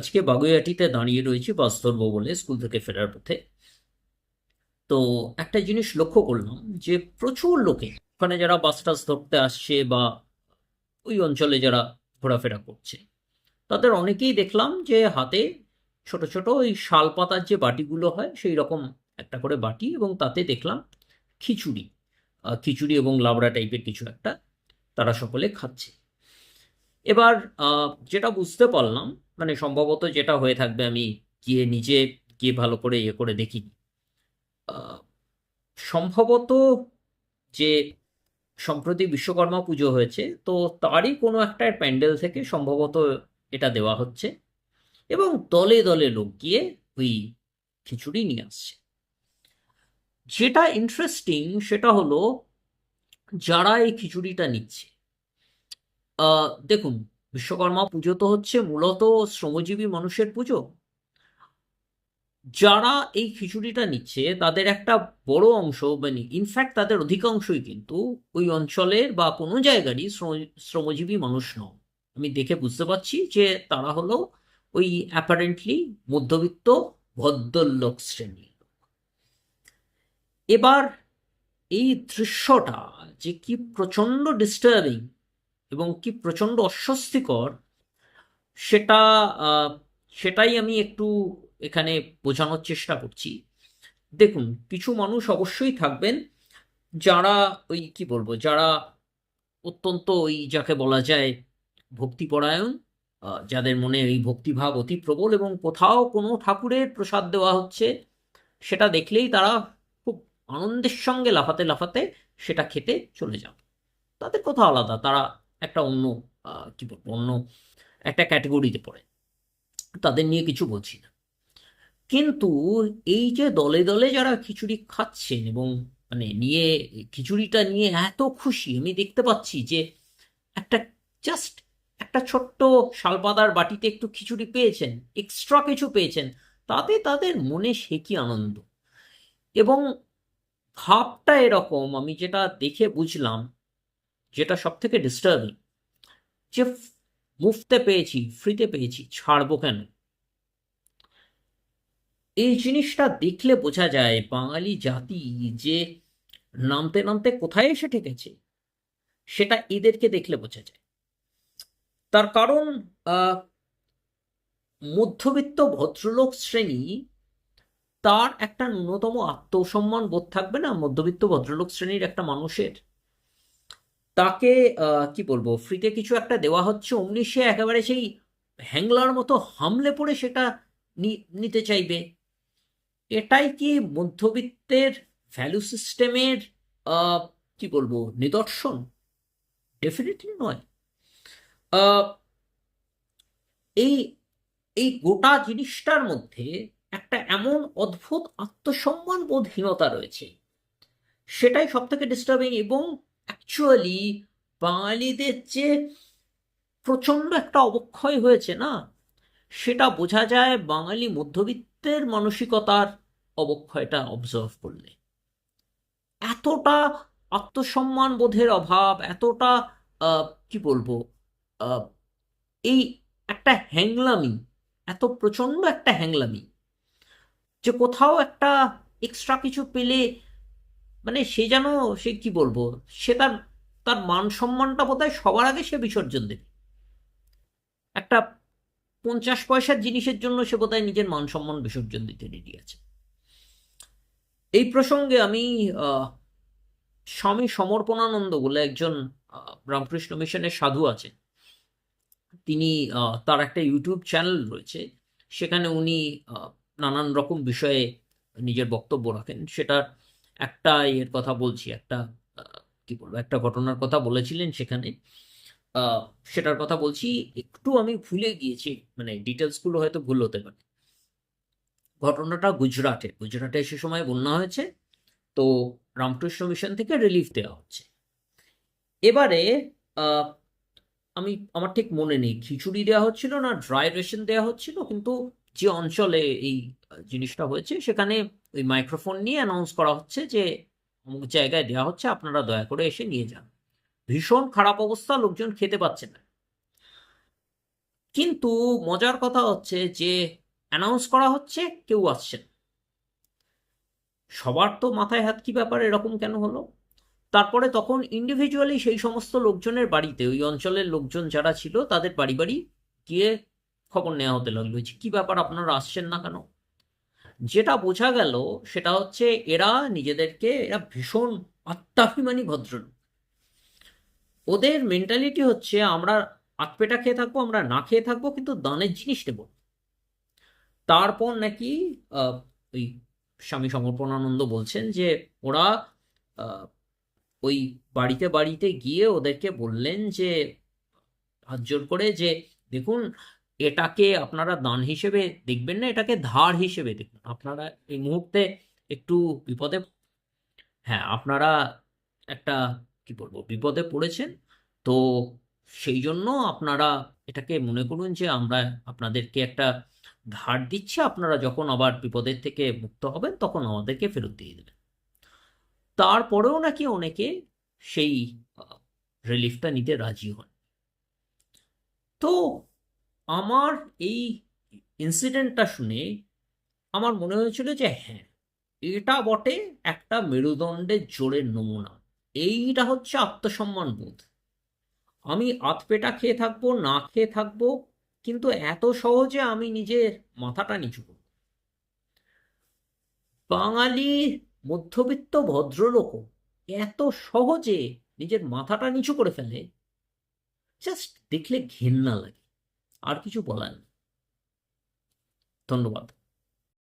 আজকে বাগুইআটিতে দাঁড়িয়ে রয়েছি বাস ধরবো বলে স্কুল থেকে ফেরার পথে। তো একটা জিনিস লক্ষ্য করলাম যে প্রচুর লোকে, ওখানে যারা বাস টাস ধরতে আসছে বা ওই অঞ্চলে যারা ঘোরাফেরা করছে, তাদের অনেকেই দেখলাম যে হাতে ছোট ছোট ওই শাল পাতার যে বাটিগুলো হয়, সেই রকম একটা করে বাটি এবং তাতে দেখলাম খিচুড়ি। খিচুড়ি এবং লাবড়া টাইপের কিছু একটা তারা সকলে খাচ্ছে। এবার যেটা বুঝতে পারলাম মানে সম্ভবত যেটা হয়ে থাকবে আমি গিয়ে নিজে গিয়ে ভালো করে ইয়ে করে দেখিনি। সম্ভবত যে সম্প্রতি বিশ্বকর্মা পুজো হয়েছে, তো তারই কোনো একটা প্যান্ডেল থেকে সম্ভবত এটা দেওয়া হচ্ছে এবং দলে দলে লোক গিয়ে ওই খিচুড়ি নিয়ে আসছে। যেটা ইন্টারেস্টিং সেটা হলো যারা এই খিচুড়িটা নিচ্ছে দেখুন বিশ্বকর্মা পুজো তো হচ্ছে মূলত শ্রমজীবী মানুষের পুজো। যারা এই খিচুড়িটা নিচ্ছে, তাদের একটা বড় অংশ মানে ইনফ্যাক্ট তাদের অধিকাংশই কিন্তু ওই অঞ্চলের বা কোনো জায়গারই শ্রমজীবী মানুষ নয় আমি দেখে বুঝতে পারছি যে তারা হলো ওই অ্যাপারেন্টলি মধ্যবিত্ত, ভদ্রলোক শ্রেণির এবার এই দৃশ্যটা যে কি প্রচণ্ড ডিস্টার্বিং এবং কি প্রচণ্ড অস্বস্তিকর, সেটা সেটাই আমি একটু এখানে বোঝানোর চেষ্টা করছি। দেখুন, কিছু মানুষ অবশ্যই থাকবেন যারা ওই কি বলব, যারা অত্যন্ত ওই যাকে বলা যায় ভক্তিপরায়ণ যাদের মনে এই ভক্তিভাব অতি প্রবল এবং কোথাও কোনো ঠাকুরের প্রসাদ দেওয়া হচ্ছে, সেটা দেখলেই তারা খুব আনন্দের সঙ্গে লাফাতে লাফাতে সেটা খেতে চলে যান তাদের কথা আলাদা, তারা একটা অন্য কি বলব, অন্য একটা ক্যাটেগরিতে পড়ে। তাদের নিয়ে কিছু বলছি না। কিন্তু এই যে দলে দলে যারা খিচুড়ি খাচ্ছেন এবং মানে নিয়ে, খিচুড়িটা নিয়ে এত খুশি, আমি দেখতে পাচ্ছি যে একটা জাস্ট একটা ছোট্ট শালপাতার বাটিতে একটু খিচুড়ি পেয়েছেন এক্সট্রা কিছু পেয়েছেন, তাতে তাদের মনে সে কি আনন্দ? এবং ভাবটা এরকম, আমি যেটা দেখে বুঝলাম যেটা সব থেকে ডিস্টার্বিং যে মুফতে পেয়েছি, ফ্রিতে পেয়েছি, ছাড়বো কেন? এই জিনিসটা দেখলে বোঝা যায় বাঙালি জাতি যে নামতে নামতে কোথায় এসে ঠেকেছে, সেটা এদেরকে দেখলে বোঝা যায়। তার কারণ মধ্যবিত্ত ভদ্রলোক শ্রেণি, তার একটা ন্যূনতম আত্মসম্মান বোধ থাকবে না? মধ্যবিত্ত ভদ্রলোক শ্রেণির একটা মানুষের। তাকে কি বলব ফ্রিতে কিছু একটা দেওয়া হচ্ছে, অমনি সে একেবারে সেই হ্যাংলার মতো হামলে পড়ে সেটা নিতে চাইবে। এটাই কি মধ্যবিত্তের ভ্যালু সিস্টেমের কি বলব, নিদর্শন? ডেফিনেটলি নয়। এই এই গোটা জিনিসটার মধ্যে একটা এমন অদ্ভুত আত্মসম্মান বোধহীনতা রয়েছে। সেটাই সব থেকে ডিস্টার্বিং এবং অ্যাকচুয়ালি বাঙালিদের যে প্রচণ্ড একটা অবক্ষয় হয়েছে না, সেটা বোঝা যায় বাঙালি মধ্যবিত্তের মানসিকতার অবক্ষয়টা অবজার্ভ করলে। এতটা আত্মসম্মান বোধের অভাব, এতটা কি বলব এই একটা হ্যাংলামি, এত প্রচণ্ড একটা হ্যাংলামি যে কোথাও একটা এক্সট্রা কিছু পেলে মানে সে যেন, সে কি বলব, সে তার তার মান সম্মানটা বোধহয় সবার আগে সে বিসর্জন দেবে। একটা পঞ্চাশ পয়সার জিনিসের জন্য সে বোধহয় নিজের মান সম্মান বিসর্জন দিতে রেডি আছে। এই প্রসঙ্গে আমি স্বামী সমর্পণানন্দ বলে একজন রামকৃষ্ণ মিশনের সাধু আছেন। তিনি তার একটা ইউটিউব চ্যানেল রয়েছে। সেখানে উনি নানান রকম বিষয়ে নিজের বক্তব্য রাখেন। সেটার একটা এর কথা বলছি, একটা কি বলব, একটা ঘটনার কথা বলেছিলেন সেখানে। সেটার কথা বলছি, একটু আমি ভুলে গিয়েছি মানে ডিটেলসগুলো হয়তো ভুল হতে পারে। ঘটনাটা গুজরাটে গুজরাটে সে সময় বন্যা হয়েছে, তো রামকৃষ্ণ মিশন থেকে রিলিফ দেওয়া হচ্ছে। এবারে আমি, আমার ঠিক মনে নেই, খিচুড়ি দেওয়া হচ্ছিল না ড্রাই রেশন দেওয়া হচ্ছিল, কিন্তু যে অঞ্চলে এই জিনিসটা হয়েছে, সেখানে ওই মাইক্রোফোন নিয়ে অ্যানাউন্স করা হচ্ছে যে অমুক জায়গায় দেওয়া হচ্ছে, আপনারা দয়া করে এসে নিয়ে যান। ভীষণ খারাপ অবস্থা, লোকজন খেতে পাচ্ছে না। কিন্তু মজার কথা হচ্ছে যে অ্যানাউন্স করা হচ্ছে, কেউ আসছে না। সবার তো মাথায় হাত কি ব্যাপার, এরকম কেন হলো? তারপরে তখন ইন্ডিভিজুয়ালি সেই সমস্ত লোকজনের বাড়িতে, ওই অঞ্চলের লোকজন যারা ছিল, তাদের বাড়ি বাড়ি গিয়ে খবর নেওয়া হতে লাগল যে কি ব্যাপার আপনারা আসছেন না কেন? যেটা বোঝা গেল সেটা হচ্ছে এরা নিজেদেরকে, এরা ভীষণ আত্মাভিমানী ভদ্রলোক। ওদের মেন্টালিটি হচ্ছে আমরা আতপেটা খেয়ে থাকব, আমরা না খেয়ে থাকব, কিন্তু দানের জিনিস নেব। তারপর নাকি ওই স্বামী সমর্পণানন্দ বলছেন যে ওরা ওই বাড়িতে বাড়িতে গিয়ে ওদেরকে বললেন যে হাত জোর করে যে দেখুন এটাকে আপনারা দান হিসেবে দেখবেন না, এটাকে ধার হিসেবে দেখবেন। আপনারা এই মুহূর্তে একটু বিপদে হ্যাঁ আপনারা একটা, কি বলব, বিপদে পড়েছেন, তো সেই জন্য আপনারা এটাকে মনে করুন যে আমরা আপনাদেরকে একটা ধার দিচ্ছি, আপনারা যখন আবার বিপদের থেকে মুক্ত হবেন, তখন আমাদেরকে ফেরত দিয়ে দেবেন। তারপরেও নাকি অনেকে সেই রিলিফটা নিতে রাজি হন। তো আমার এই ইনসিডেন্টটা শুনে আমার মনে হয়েছিল যে হ্যাঁ এটা বটে একটা মেরুদণ্ডের জোরের নমুনা। এইটা হচ্ছে আত্মসম্মান বোধ। আমি আধপেটা খেয়ে থাকব, না খেয়ে থাকব, কিন্তু এত সহজে আমি নিজের মাথাটা নিচু করব। বাঙালি মধ্যবিত্ত ভদ্রলোক এত সহজে নিজের মাথাটা নিচু করে ফেলে জাস্ট দেখলে ঘেন্না লাগে। আর কিছু বলেন। ধন্যবাদ।